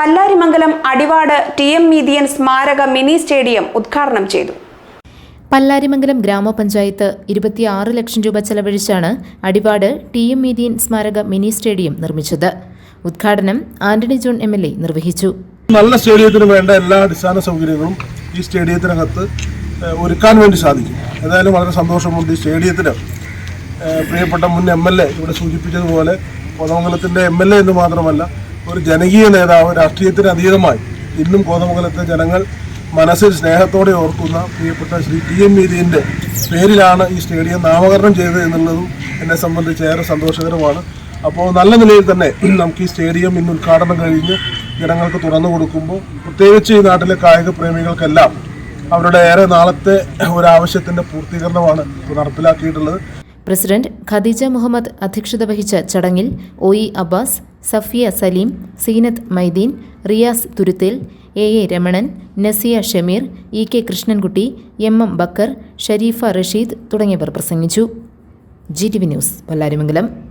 Pallarimangalam Adivad T M Meethiyan സ്മാരക mini stadium ഉദ്ഘാടനം ചെയ്തു. പല്ലാരിമംഗലം ഗ്രാമപഞ്ചായത്ത് ഇരുപത്തിയാറ് ലക്ഷം രൂപ ചെലവഴിച്ചാണ് അടിവാട് ടി എം മീതിയൻ സ്മാരക മിനി സ്റ്റേഡിയം നിർമ്മിച്ചത്. ഉദ്ഘാടനം Antony John M L A നിർവഹിച്ചു. നല്ല സ്റ്റേഡിയത്തിന് വേണ്ട എല്ലാ അടിസ്ഥാന സൗകര്യങ്ങളും ഈ സ്റ്റേഡിയത്തിനകത്ത് ഒരുക്കാൻ വേണ്ടി സാധിക്കും. ഏതായാലും വളരെ സന്തോഷമുണ്ട് ഈ സ്റ്റേഡിയത്തിന്. പ്രിയപ്പെട്ട മുൻ എം എൽ എ ഇവിടെ സൂചിപ്പിച്ചതുപോലെ കോതമംഗലത്തിന്റെ എം എൽ എ എന്ന് മാത്രമല്ല ഒരു ജനകീയ നേതാവ് രാഷ്ട്രീയത്തിന് അതീതമായി ഇന്നും കോതമംഗലത്തെ ജനങ്ങൾ മനസ്സിൽ സ്നേഹത്തോടെ ഓർക്കുന്ന പ്രിയപ്പെട്ട ശ്രീ ടി എം മീതിന്റെ പേരിലാണ് ഈ സ്റ്റേഡിയം നാമകരണം ചെയ്തത് എന്നുള്ളതും എന്നെ സംബന്ധിച്ച് ഏറെ സന്തോഷകരമാണ്. അപ്പോൾ നല്ല നിലയിൽ തന്നെ നമുക്ക് ഈ സ്റ്റേഡിയം ഇന്ന് ഉദ്ഘാടനം കഴിഞ്ഞ് ജനങ്ങൾക്ക് തുറന്നു കൊടുക്കുമ്പോൾ പ്രത്യേകിച്ച് ഈ നാട്ടിലെ കായിക പ്രേമികൾക്കെല്ലാം അവരുടെ ഏറെ നാളത്തെ ഒരാവശ്യത്തിന്റെ പൂർത്തീകരണമാണ് നടപ്പിലാക്കിയിട്ടുള്ളത്. പ്രസിഡന്റ് ഖദീജ മുഹമ്മദ് അധ്യക്ഷത വഹിച്ച ചടങ്ങിൽ O E Abbas Safiya Saleem Seenath Mydeen Riyas Thuruthel A A Ramanan Nasiya Shameer E K Krishnankutty M M Bakkar Sharifa Rasheed തുടങ്ങിയവർ പ്രസംഗിച്ചു. G T V news Pallarimangalam.